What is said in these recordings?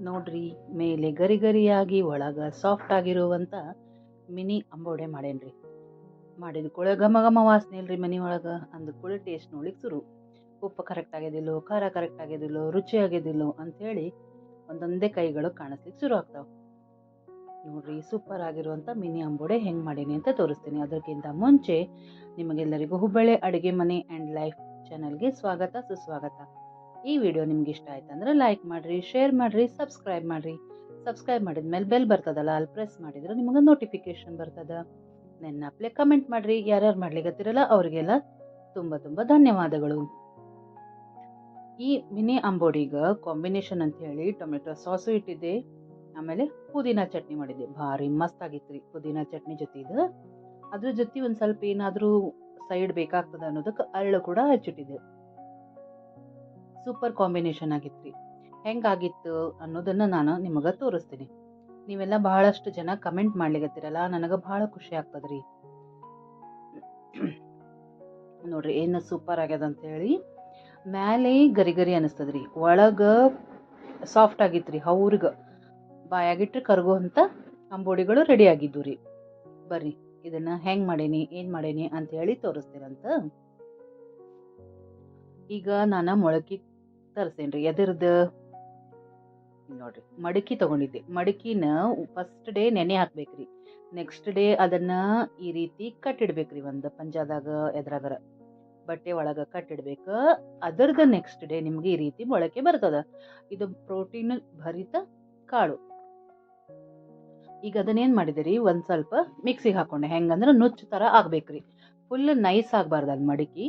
ನೋಡ್ರಿ, ಮೇಲೆ ಗರಿ ಗರಿಯಾಗಿ ಒಳಗ ಸಾಫ್ಟ್ ಆಗಿರುವಂಥ ಮಿನಿ ಅಂಬೋಡೆ ಮಾಡೇನ್ರಿ. ಮಾಡಿದ ಕೂಡ ಘಮ ಘಮ ವಾಸನೆ ಇಲ್ರಿ ಮನೆ ಒಳಗೆ, ಅಂದ ಕೂಡ ಟೇಸ್ಟ್ ನೋಡ್ಲಿಕ್ಕೆ ಶುರು. ಉಪ್ಪು ಕರೆಕ್ಟ್ ಆಗಿದಿಲ್ಲೋ ಖಾರ ಕರೆಕ್ಟ್ ಆಗಿದಿಲ್ಲೋ ರುಚಿ ಆಗ್ಯದಿಲ್ಲೋ ಅಂಥೇಳಿ ಒಂದೊಂದೇ ಕೈಗಳು ಕಾಣಿಸ್ಲಿಕ್ಕೆ ಶುರು ಆಗ್ತಾವೆ. ನೋಡ್ರಿ ಸೂಪರ್ ಆಗಿರುವಂಥ ಮಿನಿ ಅಂಬೋಡೆ ಹೆಂಗೆ ಮಾಡೀನಿ ಅಂತ ತೋರಿಸ್ತೀನಿ. ಅದಕ್ಕಿಂತ ಮುಂಚೆ ನಿಮಗೆಲ್ಲರಿಗೂ ಹುಬ್ಬಳ್ಳಿ ಅಡುಗೆ ಮನೆ ಆ್ಯಂಡ್ ಲೈಫ್ ಚಾನಲ್ಗೆ ಸ್ವಾಗತ, ಸುಸ್ವಾಗತ. ಈ ವಿಡಿಯೋ ನಿಮ್ಗೆ ಇಷ್ಟ ಆಯ್ತಂದ್ರೆ ಲೈಕ್ ಮಾಡಿರಿ ಶೇರ್ ಮಾಡಿರಿ ಸಬ್ಸ್ಕ್ರೈಬ್ ಮಾಡಿರಿ. ಸಬ್ಸ್ಕ್ರೈಬ್ ಮಾಡಿದ್ಮೇಲೆ ಬೆಲ್ ಬರ್ತದಲ್ಲ, ಅಲ್ಲಿ ಪ್ರೆಸ್ ಮಾಡಿದ್ರೆ ನಿಮಗೆ ನೋಟಿಫಿಕೇಶನ್ ಬರ್ತದ. ನೆನ್ನಪ್ಲೆ ಕಮೆಂಟ್ ಮಾಡಿರಿ, ಯಾರ್ಯಾರು ಮಾಡ್ಲಿಕ್ಕತ್ತಿರಲ್ಲ ಅವರಿಗೆಲ್ಲ ತುಂಬ ತುಂಬ ಧನ್ಯವಾದಗಳು. ಈ ಮಿನಿ ಅಂಬೋಡಿಗೆ ಕಾಂಬಿನೇಷನ್ ಅಂತ ಹೇಳಿ ಟೊಮೆಟೊ ಸಾಸು ಇಟ್ಟಿದ್ದೆ. ಆಮೇಲೆ ಪುದೀನ ಚಟ್ನಿ ಮಾಡಿದ್ದೆ. ಭಾರಿ ಮಸ್ತ್ ಆಗಿತ್ತು ರೀ ಪುದೀನ ಚಟ್ನಿ ಜೊತೆ ಇದು ಅದ್ರ ಜೊತೆ ಒಂದು ಸ್ವಲ್ಪ ಏನಾದರೂ ಸೈಡ್ ಬೇಕಾಗ್ತದೆ ಅನ್ನೋದಕ್ಕೆ ಅರಳು ಕೂಡ ಹಚ್ಚಿಟ್ಟಿದ್ದೆ. ಸೂಪರ್ ಕಾಂಬಿನೇಷನ್ ಆಗಿತ್ತು ರೀ ಹೆಂಗಾಗಿತ್ತು ಅನ್ನೋದನ್ನು ನಾನು ನಿಮಗೆ ತೋರಿಸ್ತೀನಿ. ನೀವೆಲ್ಲ ಬಹಳಷ್ಟು ಜನ ಕಮೆಂಟ್ ಮಾಡ್ಲಿಕತ್ತೀರಲ್ಲ, ನನಗೆ ಭಾಳ ಖುಷಿ ಆಗ್ತದೆ ರೀ ನೋಡ್ರಿ, ಏನು ಸೂಪರ್ ಆಗ್ಯದ ಅಂತ ಹೇಳಿ ಮ್ಯಾಲೆ ಗರಿ ಗರಿ ಅನಿಸ್ತದ ರೀ ಒಳಗೆ ಸಾಫ್ಟ್ ಆಗಿತ್ತು ರೀ ಬಾಯಾಗಿಟ್ಟರೆ ಬಾಯಾಗಿಟ್ರೆ ಕರಗುವಂಥ ಅಂಬೋಡಿಗಳು ರೆಡಿ ಆಗಿದ್ದು ರೀ ಬರ್ರಿ, ಇದನ್ನ ಹೆಂಗೆ ಮಾಡೇನಿ, ಏನು ಮಾಡೇನಿ ಅಂತ ಹೇಳಿ ತೋರಿಸ್ತೀರಂತ. ಈಗ ನಾನು ಮೊಳಕೆ ತರಿಸೇನ್ರಿ ಎದ್ರದ್ದು? ನೋಡ್ರಿ, ಮಡಕಿ ತಗೊಂಡಿದ್ದೆ. ಮಡಕಿನ ಫಸ್ಟ್ ಡೇ ನೆನೆ ಹಾಕ್ಬೇಕ್ರಿ. ನೆಕ್ಸ್ಟ್ ಡೇ ಅದನ್ನ ಈ ರೀತಿ ಕಟ್ಟಿಡ್ಬೇಕ್ರಿ. ಒಂದು ಪಂಜಾದಾಗ ಎದ್ರಾಗರ ಬಟ್ಟೆ ಒಳಗೆ ಕಟ್ಟಿಡ್ಬೇಕು. ಅದರದ ನೆಕ್ಸ್ಟ್ ಡೇ ನಿಮ್ಗೆ ಈ ರೀತಿ ಮೊಳಕೆ ಬರ್ತದ. ಇದು ಪ್ರೋಟೀನ್ ಭರಿತ ಕಾಳು. ಈಗ ಅದನ್ನೇನು ರೀ ಒಂದು ಸ್ವಲ್ಪ ಮಿಕ್ಸಿಗೆ ಹಾಕೊಂಡೆ. ಹೆಂಗಂದ್ರೆ ನುಚ್ಚು ಥರ ಆಗ್ಬೇಕ್ರಿ. ಫುಲ್ ನೈಸ್ ಆಗಬಾರ್ದು ಅಲ್ಲಿ ಮಡಕಿ.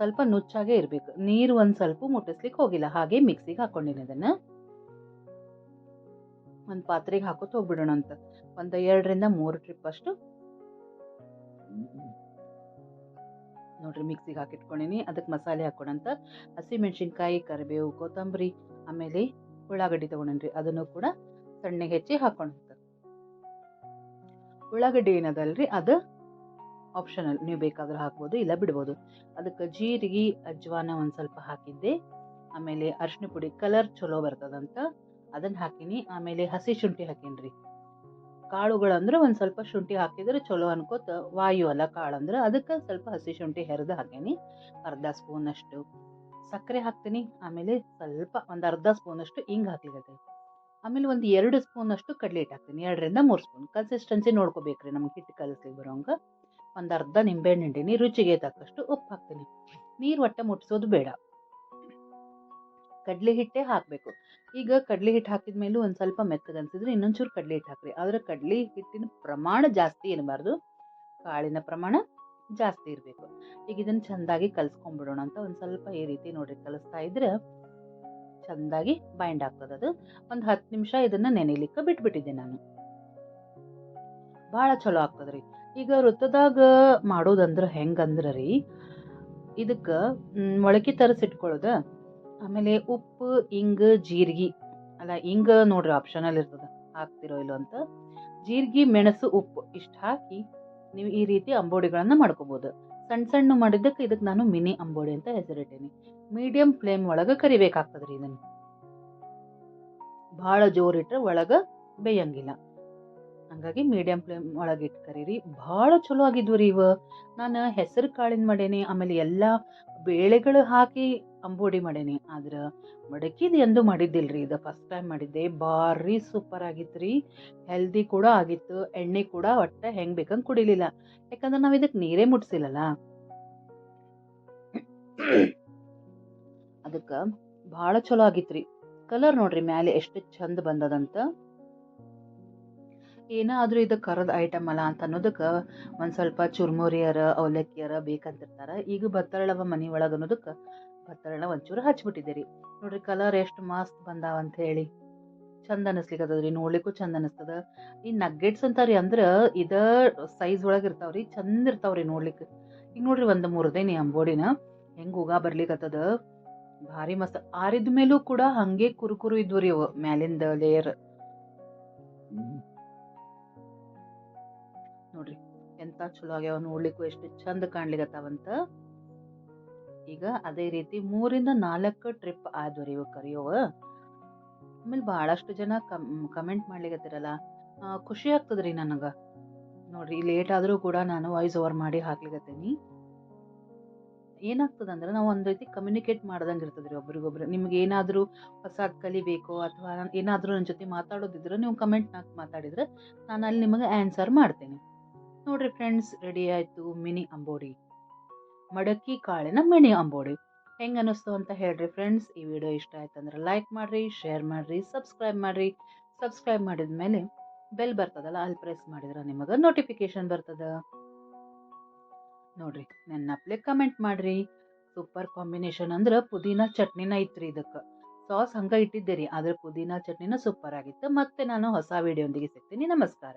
ಸ್ವಲ್ಪ ನುಚ್ಚಾಗೆ ಇರಬೇಕು. ನೀರು ಒಂದು ಸ್ವಲ್ಪ ಮುಟ್ಟಿಸ್ಲಿಕ್ಕೆ ಹೋಗಿಲ್ಲ. ಹಾಗೆ ಮಿಕ್ಸಿಗೆ ಹಾಕೊಂಡಿನಿ ಅದನ್ನು ಒಂದು ಪಾತ್ರೆಗೆ ಹಾಕೋತ ಹೋಗ್ಬಿಡೋಣ ಅಂತ. ಒಂದು ಎರಡರಿಂದ ಮೂರು ಟ್ರಿಪ್ ಅಷ್ಟು. ನೋಡ್ರಿ ಮಿಕ್ಸಿಗೆ ಹಾಕಿಟ್ಕೊಂಡಿನಿ. ಅದಕ್ಕೆ ಮಸಾಲೆ ಹಾಕೋಣಂತ ಹಸಿಮೆಣ್ಸಿನ್ಕಾಯಿ ಕರಿಬೇವು, ಕೊತ್ತಂಬರಿ, ಆಮೇಲೆ ಉಳ್ಳಾಗಡ್ಡಿ ರೀ ಅದನ್ನು ಕೂಡ ಸಣ್ಣಗೆ ಹೆಚ್ಚಿ ಹಾಕೋಣಂತ ಉಳ್ಳಾಗಡ್ಡಿ ಏನದಲ್ರಿ? ಅದು ಆಪ್ಷನಲ್ ನೀವು ಬೇಕಾದ್ರೆ ಹಾಕ್ಬೋದು, ಇಲ್ಲ ಬಿಡ್ಬೋದು. ಅದಕ್ಕೆ ಜೀರಿಗೆ, ಅಜ್ವಾನ ಒಂದು ಸ್ವಲ್ಪ ಹಾಕಿದ್ದೆ. ಆಮೇಲೆ ಅರಿಶಿನ ಪುಡಿ ಕಲರ್ ಚಲೋ ಬರ್ತದಂತ ಅದನ್ನು ಹಾಕಿನಿ. ಆಮೇಲೆ ಹಸಿ ಶುಂಠಿ ಹಾಕೀನಿ ರೀ ಕಾಳುಗಳಂದ್ರೆ ಒಂದು ಸ್ವಲ್ಪ ಶುಂಠಿ ಹಾಕಿದ್ರೆ ಚಲೋ ಅನ್ಕೋತ ವಾಯು ಅಲ್ಲ ಕಾಳಂದ್ರೆ ಅದಕ್ಕೆ ಸ್ವಲ್ಪ ಹಸಿ ಶುಂಠಿ ಹೆರೆದು ಹಾಕೀನಿ. ಅರ್ಧ ಸ್ಪೂನಷ್ಟು ಸಕ್ಕರೆ ಹಾಕ್ತೀನಿ. ಆಮೇಲೆ ಸ್ವಲ್ಪ ಒಂದು ಅರ್ಧ ಸ್ಪೂನಷ್ಟು ಹಿಂಗೆ ಹಾಕ್ಲಿಕ್ಕೆ ಆಮೇಲೆ ಒಂದು ಎರಡು ಸ್ಪೂನಷ್ಟು ಕಡಲೆ ಹಿಟ್ಟು ಹಾಕ್ತೀನಿ. ಎರಡರಿಂದ ಮೂರು ಸ್ಪೂನ್. ಕನ್ಸಿಸ್ಟೆನ್ಸಿ ನೋಡ್ಕೋಬೇಕ್ರಿ ನಮ್ಗೆ ಹಿಟ್ಟು ಕಲಸ್ಲಿಕ್ಕೆ ಬರೋಂಗೆ. ಒಂದು ಅರ್ಧ ನಿಂಬೆಹಣ್ಣು ಹಿಂಡಿನಿ ರುಚಿಗೆ ತಕ್ಕಷ್ಟು ಉಪ್ಪು ಹಾಕ್ತೀನಿ. ನೀರು ಒಟ್ಟೆ ಮುಟ್ಟಿಸೋದು ಬೇಡ. ಕಡಲೆ ಹಿಟ್ಟೆ ಹಾಕಬೇಕು. ಈಗ ಕಡಲೆ ಹಿಟ್ಟು ಹಾಕಿದ ಮೇಲೂ ಒಂದು ಸ್ವಲ್ಪ ಮೆತ್ತಗೆ ಅನ್ಸಿದ್ರೆ ಇನ್ನೊಂಚೂರು ಕಡಲೆ ಹಿಟ್ಟು ಹಾಕ್ರಿ. ಆದರೆ ಕಡಲೆ ಹಿಟ್ಟಿನ ಪ್ರಮಾಣ ಜಾಸ್ತಿ ಇರಬಾರ್ದು ಕಾಳಿನ ಪ್ರಮಾಣ ಜಾಸ್ತಿ ಇರಬೇಕು. ಈಗ ಇದನ್ನು ಚೆಂದಾಗಿ ಕಲಿಸ್ಕೊಂಡ್ಬಿಡೋಣ ಅಂತ ಒಂದು ಸ್ವಲ್ಪ ಈ ರೀತಿ ನೋಡಿ ಕಲಿಸ್ತಾ ಇದ್ರೆ ಚೆಂದಾಗಿ ಬೈಂಡ್ ಆಗ್ತದೆ ಅದು. ಒಂದು ಹತ್ತು ನಿಮಿಷ ಇದನ್ನು ನೆನೆಲಿಕ್ಕೆ ಬಿಟ್ಬಿಟ್ಟಿದ್ದೆ ನಾನು. ಭಾಳ ಚಲೋ ಆಗ್ತದ್ರಿ. ಈಗ ವೃತ್ತದಾಗ ಮಾಡೋದಂದ್ರೆ ಹೆಂಗಂದ್ರೆ ರೀ ಇದಕ್ಕೆ ಮೊಳಕೆ ತರಿಸಿಟ್ಕೊಳ್ಳೋದ ಆಮೇಲೆ ಉಪ್ಪು, ಇಂಗ, ಜೀರಿಗೆ. ಅಲ್ಲ ಹಿಂಗ ನೋಡ್ರಿ ಆಪ್ಷನಲ್ ಇರ್ತದೆ. ಹಾಕ್ತಿರೋ ಇಲ್ಲೋ ಅಂತ. ಜೀರಿಗೆ, ಮೆಣಸು, ಉಪ್ಪು ಇಷ್ಟು ಹಾಕಿ ನೀವು ಈ ರೀತಿ ಅಂಬೋಡಿಗಳನ್ನು ಮಾಡ್ಕೋಬೋದು. ಸಣ್ಣ ಸಣ್ಣ ಮಾಡಿದ್ದಕ್ಕೆ ಇದಕ್ಕೆ ನಾನು ಮಿನಿ ಅಂಬೋಡಿ ಅಂತ ಹೆಸರಿಟ್ಟೇನಿ. ಮೀಡಿಯಂ ಫ್ಲೇಮ್ ಒಳಗೆ ಕರಿಬೇಕಾಗ್ತದ್ರಿ ಇದನ್ನು. ಭಾಳ ಜೋರಿಟ್ರೆ ಒಳಗೆ ಬೇಯಂಗಿಲ್ಲ. ಹಂಗಾಗಿ ಮೀಡಿಯಂ ಫ್ಲೇಮ್ ಒಳಗೆ ಇಟ್ಟು ಕರೀರಿ ಭಾಳ ಚಲೋ ಆಗಿದ್ವು ರೀ ಇವ. ನಾನು ಹೆಸರು ಕಾಳಿನ ಮಾಡೇನಿ, ಆಮೇಲೆ ಎಲ್ಲ ಬೇಳೆಗಳು ಹಾಕಿ ಅಂಬೋಡಿ ಮಾಡೇನಿ. ಆದ್ರೆ ಮಡಕಿದು ಎಂದು ಮಾಡಿದ್ದಿಲ್ರಿ. ಇದು ಫಸ್ಟ್ ಟೈಮ್ ಮಾಡಿದ್ದೆ. ಭಾರಿ ಸೂಪರ್ ಆಗಿತ್ತು ರೀ. ಹೆಲ್ದಿ ಕೂಡ ಆಗಿತ್ತು. ಎಣ್ಣೆ ಕೂಡ ಒಟ್ಟೆ ಹೆಂಗೆ ಬೇಕಂಗೆ ಕುಡಿಲಿಲ್ಲ. ಯಾಕಂದ್ರೆ ನಾವು ಇದಕ್ಕೆ ನೀರೇ ಮುಟ್ಸಿಲ್ಲಲ್ಲ. ಅದಕ್ಕೆ ಭಾಳ ಚಲೋ ಆಗಿತ್ತು ರೀ. ಕಲರ್ ನೋಡ್ರಿ ಮ್ಯಾಲೆ ಎಷ್ಟು ಚಂದ ಬಂದದಂತ. ಏನಾದರೂ ಇದು ಕರದ ಐಟಮ್ ಅಲ್ಲ ಅಂತ ಅನ್ನೋದಕ್ಕೆ ಒಂದು ಸ್ವಲ್ಪ ಚುರ್ಮುರಿಯರ, ಅವಲಕ್ಕಿಯರ ಬೇಕಂತಿರ್ತಾರೆ. ಈಗ ಬತ್ತಳವ ಮನೆ ಒಳಗೆ ಅನ್ನೋದಕ್ಕೆ ಬತ್ತಳನ ಒಂಚೂರು ಹಚ್ಬಿಟ್ಟಿದೆ ರೀ ನೋಡ್ರಿ ಕಲರ್ ಎಷ್ಟು ಮಸ್ತ್ ಬಂದಾವ ಅಂತ ಹೇಳಿ. ಚಂದ ಅನಿಸ್ಲಿಕ್ಕತ್ತದ ರೀ, ನೋಡ್ಲಿಕ್ಕೂ ಚಂದ ಅನಿಸ್ತದ. ಈ ನಗ್ಗೆಟ್ಸ್ ಅಂತಾರಿ ಅಂದ್ರೆ ಇದ ಸೈಜ್ ಒಳಗೆ ಇರ್ತಾವ್ರಿ, ಚಂದ ಇರ್ತಾವ್ರಿ ನೋಡ್ಲಿಕ್ಕೆ ಈಗ ನೋಡ್ರಿ ಒಂದು ಮುರ್ದೇನಿ ಅಂಬೋಡಿನ, ಹೆಂಗೆ ಉಗಾ ಬರ್ಲಿಕ್ಕತ್ತದ ಭಾರಿ ಮಸ್ತ್. ಆರಿದ ಮೇಲೂ ಕೂಡ ಹಂಗೆ ಕುರುಕುರು ಇದ್ವು ರೀ ಅವು ಮ್ಯಾಲಿಂದ ಲೇಯರ್ ನೋಡ್ರಿ. ಎಂತ ಚಲೋ ಆಗ್ಯಾವ ನೋಡ್ಲಿಕ್ಕೂ ಎಷ್ಟು ಚಂದ ಕಾಣ್ಲಿಕತ್ತಾವಂತ. ಈಗ ಅದೇ ರೀತಿ ಮೂರಿಂದ ನಾಲ್ಕು ಟ್ರಿಪ್ ಆದ್ವು ರೀ ಇವು. ಕರಿಯೋವ ಆಮೇಲೆ ಭಾಳಷ್ಟು ಜನ ಕಮ್ ಕಮೆಂಟ್ ಮಾಡ್ಲಿಕತ್ತಿರಲ್ಲ. ಖುಷಿ ಆಗ್ತದ್ರಿ ನನಗೆ. ನೋಡ್ರಿ ಲೇಟ್ ಆದರೂ ಕೂಡ ನಾನು ವಾಯ್ಸ್ ಓವರ್ ಮಾಡಿ ಹಾಕ್ಲಿಕತ್ತೀನಿ. ಏನಾಗ್ತದಂದ್ರೆ ನಾವು ಒಂದು ರೀತಿ ಕಮ್ಯುನಿಕೇಟ್ ಮಾಡ್ದಂಗೆ ಇರ್ತದೆ ರೀ ಒಬ್ರಿಗೊಬ್ರು. ನಿಮ್ಗೆ ಏನಾದರೂ ಹೊಸದು ಕಲಿಬೇಕು ಅಥವಾ ಏನಾದರೂ ನನ್ನ ಜೊತೆ ಮಾತಾಡೋದಿದ್ರೆ ನೀವು ಕಮೆಂಟ್ನಾಗ ಮಾತಾಡಿದ್ರೆ ನಾನು ಅಲ್ಲಿ ನಿಮಗೆ ಆನ್ಸರ್ ಮಾಡ್ತೇನೆ. ನೋಡ್ರಿ ಫ್ರೆಂಡ್ಸ್ ರೆಡಿ ಆಯಿತು. ಮಿನಿ ಅಂಬೋಡಿ. ಮಡಕ್ಕಿ ಕಾಳಿನ ಮಿನಿ ಅಂಬೋಡಿ. ಹೆಂಗೆ ಅನ್ನಿಸ್ತು ಅಂತ ಹೇಳ್ರಿ ಫ್ರೆಂಡ್ಸ್ ಈ ವಿಡಿಯೋ ಇಷ್ಟ ಆಯ್ತು ಅಂದ್ರೆ ಲೈಕ್ ಮಾಡಿರಿ ಶೇರ್ ಮಾಡಿರಿ ಸಬ್ಸ್ಕ್ರೈಬ್ ಮಾಡಿರಿ. ಸಬ್ಸ್ಕ್ರೈಬ್ ಮಾಡಿದ ಮೇಲೆ ಬೆಲ್ ಬರ್ತದಲ್ಲ, ಅಲ್ಲಿ ಪ್ರೆಸ್ ಮಾಡಿದ್ರೆ ನಿಮಗೆ ನೋಟಿಫಿಕೇಶನ್ ಬರ್ತದ. ನೋಡ್ರಿ ನನ್ನ ಅಪ್ಲೆ ಕಮೆಂಟ್ ಮಾಡ್ರಿ. ಸೂಪರ್ ಕಾಂಬಿನೇಷನ್ ಅಂದ್ರೆ ಪುದೀನ ಚಟ್ನಿನ ಐತ್ರಿ ಇದಕ್ಕೆ. ಸಾಸ್ ಹಂಗೆ ಇಟ್ಟಿದ್ದೆ ರೀ ಆದ್ರೆ ಪುದೀನ ಚಟ್ನಿನ ಸೂಪರ್ ಆಗಿತ್ತು. ಮತ್ತೆ ನಾನು ಹೊಸ ವಿಡಿಯೋ ಒಂದಿಗೆ ಸಿಗ್ತೀನಿ. ನಮಸ್ಕಾರ.